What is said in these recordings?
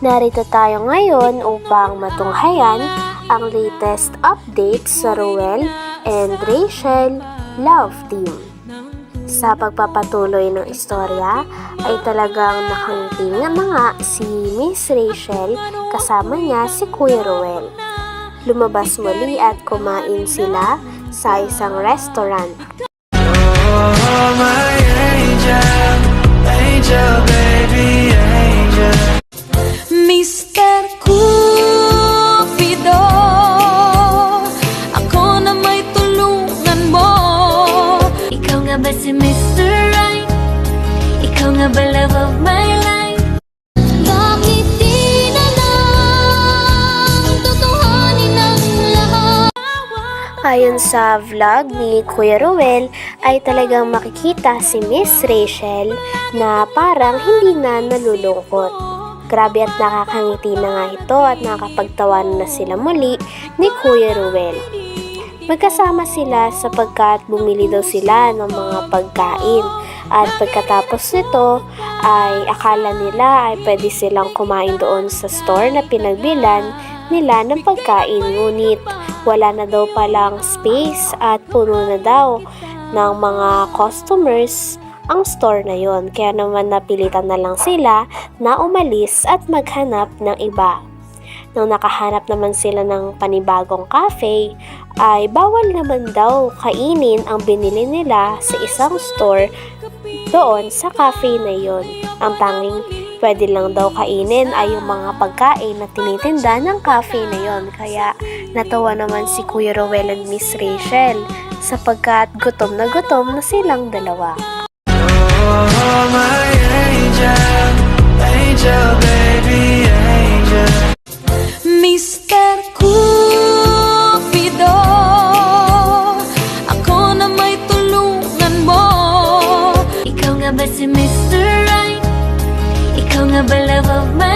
Narito tayo ngayon upang matunghayan ang latest updates sa Ruel and Rachel Love Team. Sa pagpapatuloy ng istorya ay talagang nakangiti na nga si Miss Rachel kasama niya si Kuya Ruel. Lumabas muli at kumain sila sa isang restaurant Oh, my angel, angel, Love of my life? Bakit di na lang Tutuhanin ang lahat? Ayon sa vlog ni Kuya Ruel ay talagang makikita si Miss Rachel na parang hindi na nalulungkot. Grabe at nakakangiti na nga ito at nakakapagtawanan na sila muli ni Kuya Ruel. Magkasama sila sapagkat bumili daw sila ng mga pagkain at pagkatapos nito ay akala nila ay pwede silang kumain doon sa store na pinagbilan nila ng pagkain ngunit wala na daw palang space at puno na daw ng mga customers ang store na yon kaya naman napilitan na lang sila na umalis at maghanap ng iba. Nang nakahanap naman sila ng panibagong cafe, ay bawal naman daw kainin ang binili nila sa isang store doon sa cafe na yon. Ang tanging pwede lang daw kainin ay yung mga pagkain na tinitinda ng cafe na yon. Kaya natawa naman si Kuya Rowell and Miss Rachel sapagkat gutom na gutom na silang dalawa. Oh, my angel, angel, baby, Ikaw nga ba love of my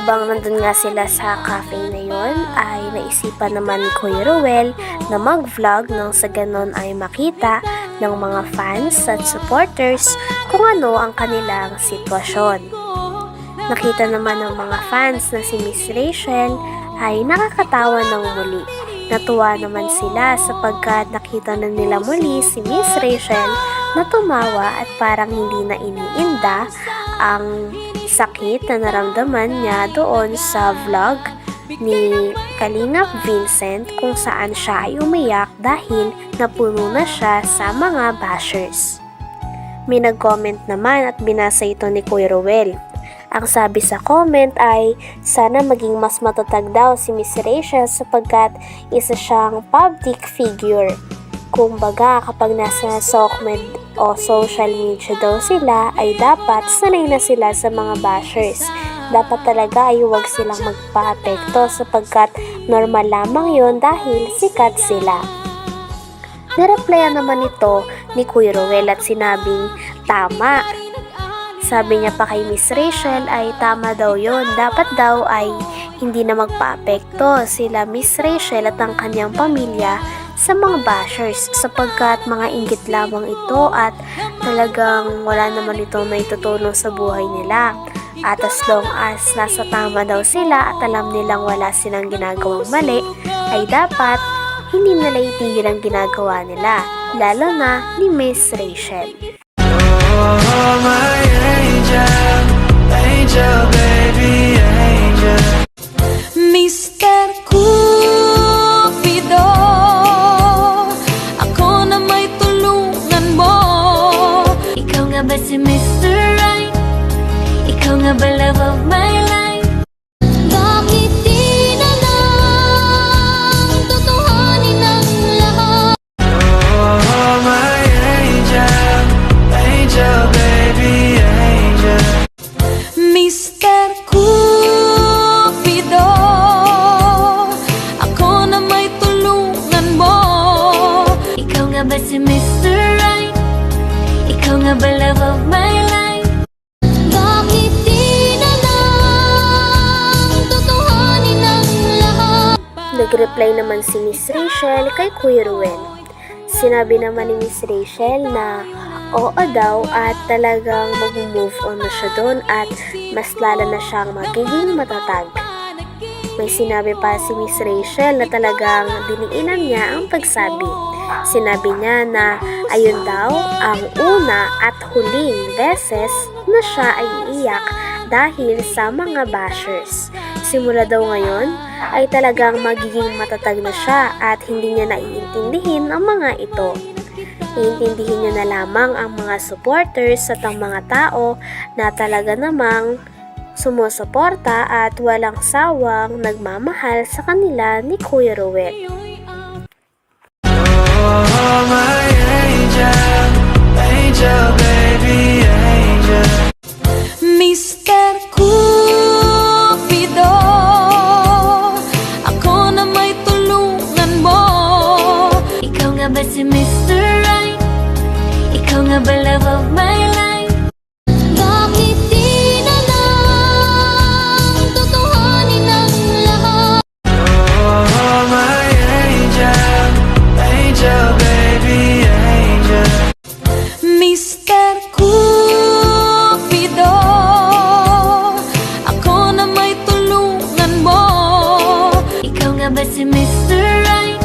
Habang nandun nga sila sa cafe na yon, ay naisipan naman ni Kuya Ruel na mag-vlog nang sa ganon ay makita ng mga fans at supporters kung ano ang kanilang sitwasyon. Nakita naman ng mga fans na si Miss Rachel ay nakakatawa ng muli. Natuwa naman sila sapagkat nakita na nila muli si Miss Rachel na tumawa at parang hindi na iniinda ang sakit na naramdaman niya doon sa vlog ni Kalingap Vincent kung saan siya ay umiyak dahil napuno na siya sa mga bashers. May nag-comment naman at binasa ito ni Kuya Ruel. Ang sabi sa comment ay sana maging mas matatag daw si Miss Rachel sapagkat isa siyang public figure. Kumbaga kapag nasa SOCMED o social media daw sila ay dapat sanay na sila sa mga bashers. Dapat talaga ay huwag silang magpa-apekto sapagkat normal lamang yon dahil sikat sila. Nireplyan naman ito ni Kuya Rowell at sinabing tama. Sabi niya pa kay Miss Rachel ay tama daw yon. Dapat daw ay hindi na magpa-apekto sila Miss Rachel at ang kanyang pamilya sa mga bashers sapagkat mga inggit lamang ito at talagang wala naman ito na itutulong sa buhay nila. At as long as nasa tama daw sila at alam nilang wala silang ginagawang mali, ay dapat hindi nila itigil ang ginagawa nila, lalo na ni Miss Rachel. Oh, my ba si Mr. Right? Ikaw nga ba love of my life? Bakit di na lang Tutuhanin ang lahat? Nag-reply naman si Miss Rachel kay Kuya Ruel. Sinabi naman ni Miss Rachel na oo daw at talagang mag-move on na siya doon at mas lala na siyang magiging matatag. May sinabi pa si Miss Rachel na talagang diniinan niya ang pagsabi. Sinabi niya na ayun daw ang una at huling beses na siya ay iiyak dahil sa mga bashers. Simula daw ngayon ay talagang magiging matatag na siya at hindi niya naiintindihin ang mga ito. Iintindihin niya na lamang ang mga supporters at ang mga tao na talaga namang sumusuporta at walang sawang nagmamahal sa kanila ni Kuya Ruel. Nga ba si Mr. Right?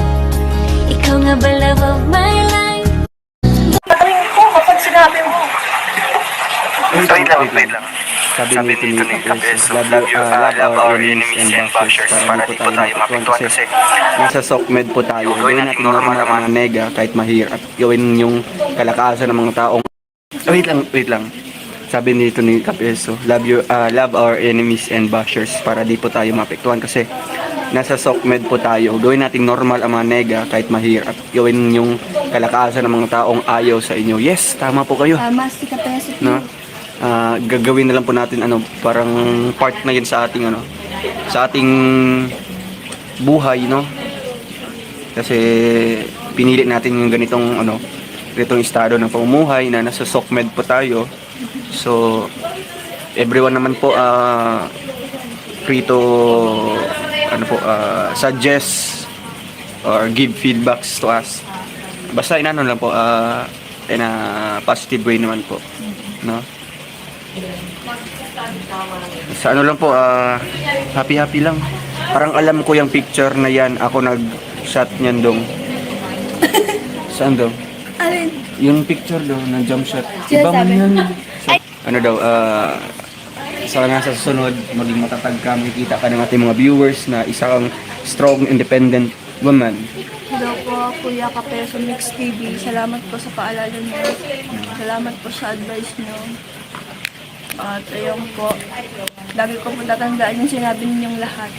Ikaw nga ba love of my life? Wait lang, wait lang. Sabi, Sabi nito ni Kapes, love, you, uh, love our enemies and bashers para di po tayo mapiktuan kasi nasa SOCMED po tayo. Gawin natin normal ang mga nega kahit mahirap. Gawin yung kalakasan ng mga taong... Wait lang, wait lang. Sabi nito ni Kapeso, love, you, uh, love our enemies and bashers para di po tayo mapiktuan kasi nasa SOCMED po tayo. Gawin natin normal ang mga nega kahit mahirap. Gawin yung kalakasan ng mga taong ayaw sa inyo. Yes, tama po kayo Tama si Kapeso. no? Ah, gagawin na lang po natin ano, parang part na 'yun sa ating ano, sa ating buhay, no? Kasi pinili natin yung ganitong ano, ganitong estado ng pamumuhay na nasa SOCMED po tayo. So everyone naman po ah free to ano po ah, suggest or give feedbacks to us. Basta inano lang po ah in a positive way naman po, no? Sa ano lang po, ah, happy-happy lang. Parang alam ko yung picture na yan, ako nag-shot niyan dong. Saan dong? Alin? Yung picture daw na jump shot. Sino Iba man sabi? yan. Ano daw, ah, sana sa susunod, maging matatag ka, makikita ka ng ating mga viewers na isa kang strong, independent woman. Hello po, Kuya Kapeso Mix TV. Salamat po sa paalala niyo. Salamat po sa advice niyo. At ayun po, lagi ko po tatandaan yung sinabi ninyong lahat.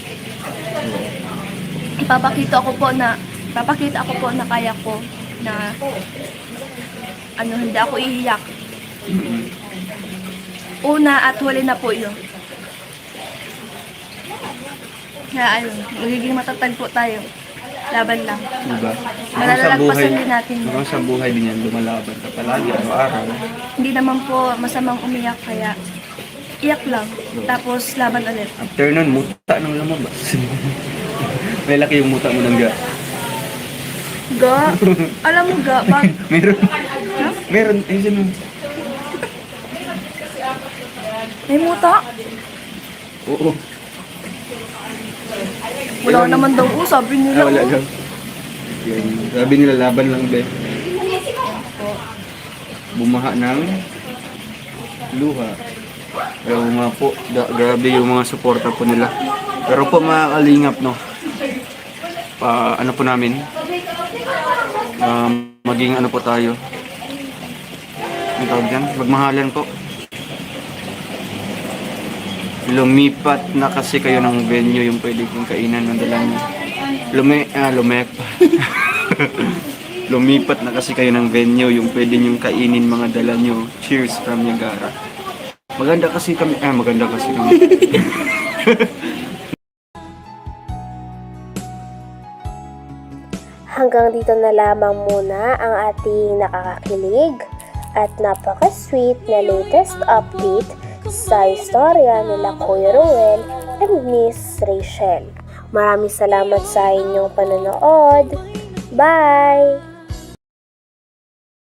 Ipapakita ko po na, papakita ko po na kaya ko na ano, hindi ako iiyak. Una at huli na po yun. Na ayun, magiging matatag po tayo. Laban lang. Diba? Malalagpasan din natin yun. Hanggang sa buhay din yan, lumalaban ka palagi, araw-araw. Hindi naman po masamang umiyak kaya iyak lang. Tapos laban ulit. After nun, muta nang lumabas. May laki yung muta mo ng ga. Ga, alam mo ga, bag, Meron. Meron. Ayun siya nun. May muta. Oo. Wala naman daw po, sabi nila. Ah, wala oh. daw. Yan. Sabi nila, laban lang, be. Bumaha ng luha. Pero nga po, da- grabe yung mga suporta po nila. Pero po mga kalingap, no? Pa, ano po namin? Um, maging ano po tayo? Ang tawag dyan? Magmahalan po. Lumipat na kasi kayo ng venue yung pwede kong kainan ng dala niyo. Ah, lumek. Lumipat na kasi kayo ng venue yung pwede niyong kainin mga dala niyo. Cheers from Niagara. Maganda kasi kami, ah, maganda kasi kami. Hanggang dito na lamang muna ang ating nakakakilig at napaka-sweet na latest update sa istorya nila Kuya Ruel and Miss Rachel. Maraming salamat sa inyong panonood. Bye!